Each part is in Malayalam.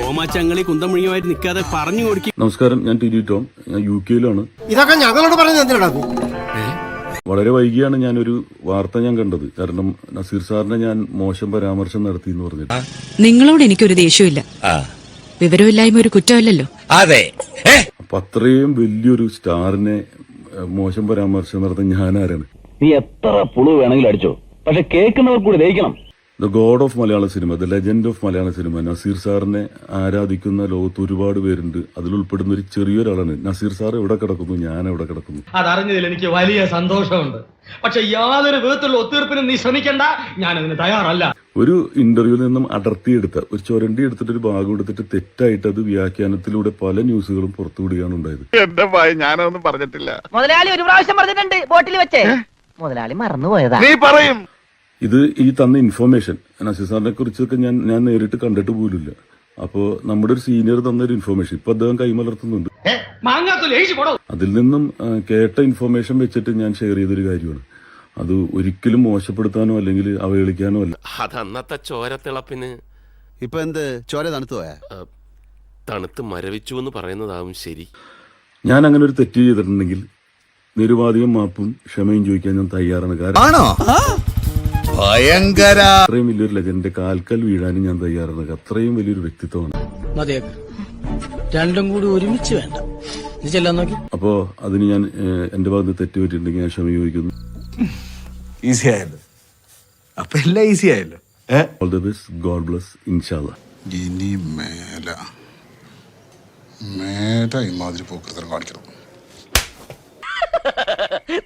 തോമാച്ചങ്ങളി കുന്തമുഴിയുമായിട്ട് നിൽക്കാതെ പറഞ്ഞു കൊടുക്കി നമസ്കാരം ഞാൻ ടി ടോം. ഞാൻ യു കെയിലാണ്. ഇതൊക്കെ ഞങ്ങളോട് പറയുന്നത് എന്തിനാ വളരെ വൈകിയാണ് ഞാനൊരു വാർത്ത ഞാൻ കണ്ടത്. കാരണം നസീർ സാറിനെ ഞാൻ മോശം പരാമർശം നടത്തി എന്ന് പറഞ്ഞിട്ട്. നിങ്ങളോട് എനിക്കൊരു ദേഷ്യമില്ല വിവരമില്ലായ്മ ഒരു കുറ്റമല്ലല്ലോ. അതെ. അപ്പൊ അത്രയും വലിയൊരു സ്റ്റാറിനെ മോശം പരാമർശം നടത്താൻ ഞാൻ ആരാണ്? നീ എത്ര പുളു വേണമെങ്കിലും അടിച്ചോ. പക്ഷെ കേൾക്കുന്നവർ കൂടി ദഹിക്കണം. The god of Malayala cinema the legend of Malayala cinema Nazir സാറിനെ ആരാധിക്കുന്ന ലോകത്ത് ഒരുപാട് പേരുണ്ട്. അതിൽ ഉൾപ്പെടുന്ന ഒരു ചെറിയൊരാളാണ്. നസീർ സാർ എവിടെ കിടക്കുന്നു? ഞാൻ എവിടെ കിടക്കുന്നു? അതറിഞ്ഞതിൽ എനിക്ക് വലിയ സന്തോഷമുണ്ട്. പക്ഷെ യാതൊരു വിധത്തിലുള്ള ഒത്തീർപ്പിനും നീ ശ്രമിക്കണ്ട. ഞാൻ അതിന് തയ്യാറല്ല. ഒരു ഇന്റർവ്യൂവിൽ നിന്നും അടർത്തിയെടുത്ത ഒരു ചുരണ്ടി എടുത്തിട്ട് ഒരു ഭാഗം എടുത്തിട്ട് തെറ്റായിട്ട് അത് വ്യാഖ്യാനത്തിലൂടെ പല ന്യൂസുകളും പുറത്തുവിടുകയാണ് ഉണ്ടായത്. എന്റെ ഭയ ഞാനൊന്നും പറഞ്ഞിട്ടില്ല. മുതലാളി ഒരു പ്രാവശ്യം പറഞ്ഞിട്ടുണ്ട് ബോട്ടിൽ വെച്ചേ. മുതലാളി മറന്നുപോയതാ. നീ പറയും. ഇത് ഈ തന്ന ഇൻഫർമേഷൻ നസീർ സാറിനെ കുറിച്ചൊക്കെ ഞാൻ ഞാൻ നേരിട്ട് കണ്ടിട്ട് പോലില്ല അപ്പോ നമ്മുടെ ഒരു സീനിയർ തന്ന ഒരു ഇൻഫർമേഷൻ ഇപ്പൊ അദ്ദേഹം കൈമലർത്തുന്നുണ്ട്. അതിൽ നിന്നും കേട്ട ഇൻഫർമേഷൻ വെച്ചിട്ട് ഞാൻ ഷെയർ ചെയ്തൊരു കാര്യമാണ്. അത് ഒരിക്കലും മോശപ്പെടുത്താനോ അല്ലെങ്കിൽ അവഹേളിക്കാനോ അല്ല. അത് അതന്നത്തെ ചോരത്തിളപ്പിന് ഇപ്പൊ എന്ത്? ചോര തണുത്തു പോയാ? തണുത്ത് മരവിച്ചു എന്ന് പറയുന്നതാവും ശരി. ഞാൻ അങ്ങനെ ഒരു തെറ്റ് ചെയ്തിട്ടുണ്ടെങ്കിൽ നിരുപാധികം മാപ്പും ക്ഷമയും ചോദിക്കാൻ ഞാൻ തയ്യാറാണ്. കാരണം ആണോ? ഭയങ്കര. അത്രയും വലിയൊരു ലെജൻഡിന്റെ കാൽക്കൽ വീഴാനും ഞാൻ തയ്യാറാണ് അത്രയും വലിയൊരു വ്യക്തിത്വമാണ്. മതിയേക്ക് രണ്ടും കൂടി ഒരുമിച്ച് വേണ്ട. നോക്കി. അപ്പോ അതിന് ഞാൻ എന്റെ ഭാഗത്ത് തെറ്റ് പറ്റിയിട്ടുണ്ടെങ്കിൽ ഞാൻ ക്ഷമ ചോദിക്കുന്നു. ഈസി ആയല്ലോ. അപ്പൊ എല്ലാം ഈസി ആയല്ലോ. All the best god bless ഇൻഷാല്ല ഇനി മേല. മേല ഇമാതിരി പോക്കൃതം കാണിക്കണം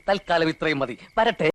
തൽക്കാലം ഇത്രയും മതി. വരട്ടെ.